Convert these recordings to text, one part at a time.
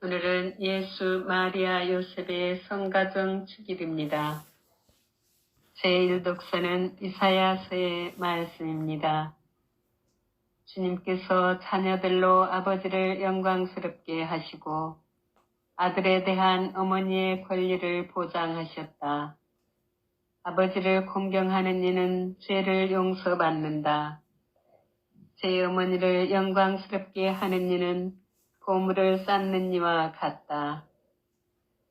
오늘은 예수, 마리아, 요셉의 성가정 축일입니다. 제1독서는 이사야서의 말씀입니다. 주님께서 자녀들로 아버지를 영광스럽게 하시고 아들에 대한 어머니의 권리를 보장하셨다. 아버지를 공경하는 이는 죄를 용서받는다. 제 어머니를 영광스럽게 하는 이는 보물을 쌓는 이와 같다.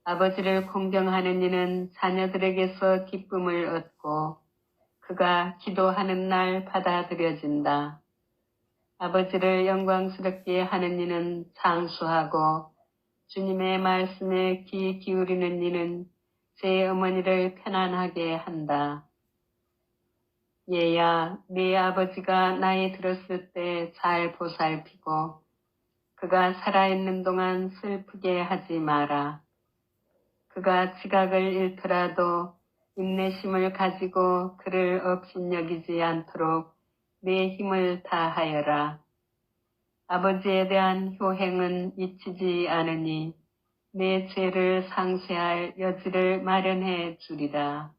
아버지를 공경하는 이는 자녀들에게서 기쁨을 얻고 그가 기도하는 날 받아들여진다. 아버지를 영광스럽게 하는 이는 장수하고 주님의 말씀에 귀 기울이는 이는 제 어머니를 편안하게 한다. 얘야, 네 아버지가 나이 들었을 때 잘 보살피고 그가 살아있는 동안 슬프게 하지 마라. 그가 지각을 잃더라도 인내심을 가지고 그를 업신여기지 않도록 내 힘을 다하여라. 아버지에 대한 효행은 잊히지 않으니 내 죄를 상쇄할 여지를 마련해 주리라.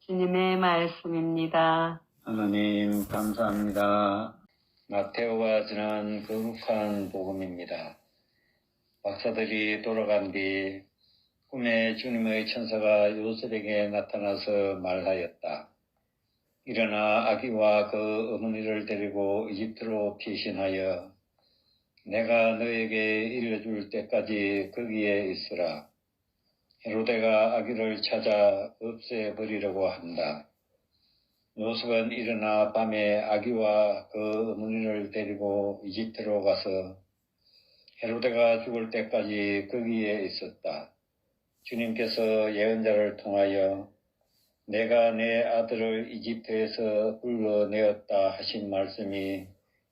주님의 말씀입니다. 하나님 감사합니다. 마테오가 전한 거룩한 복음입니다. 박사들이 돌아간 뒤 꿈에 주님의 천사가 요셉에게 나타나서 말하였다. 일어나 아기와 그 어머니를 데리고 이집트로 피신하여 내가 너에게 일러줄 때까지 거기에 있으라. 헤로데가 아기를 찾아 없애버리려고 한다. 요셉은 일어나 밤에 아기와 그 어머니를 데리고 이집트로 가서 헤로데가 죽을 때까지 거기에 있었다. 주님께서 예언자를 통하여 내가 내 아들을 이집트에서 불러내었다 하신 말씀이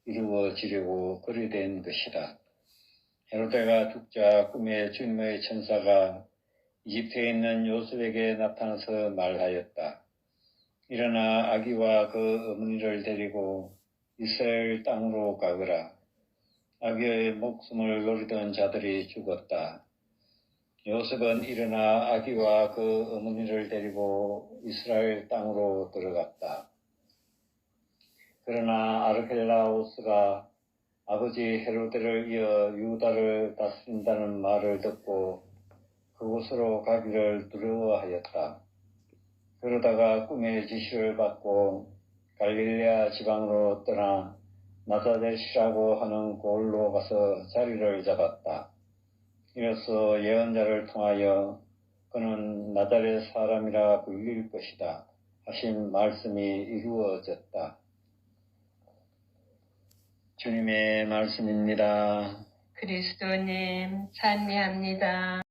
이루어지려고 그리 된 것이다. 헤로데가 죽자 꿈에 주님의 천사가 이집트에 있는 요셉에게 나타나서 말하였다. 일어나 아기와 그 어머니를 데리고 이스라엘 땅으로 가거라. 아기의 목숨을 노리던 자들이 죽었다. 요셉은 일어나 아기와 그 어머니를 데리고 이스라엘 땅으로 들어갔다. 그러나 아르켈라오스가 아버지 헤로데를 이어 유다를 다스린다는 말을 듣고 그곳으로 가기를 두려워하였다. 그러다가 꿈의 지시를 받고 갈릴레아 지방으로 떠나 나사렛이라고 하는 곳으로 가서 자리를 잡았다. 이로써 예언자를 통하여 그는 나자렛 사람이라 불릴 것이다 하신 말씀이 이루어졌다. 주님의 말씀입니다. 그리스도님, 찬미합니다.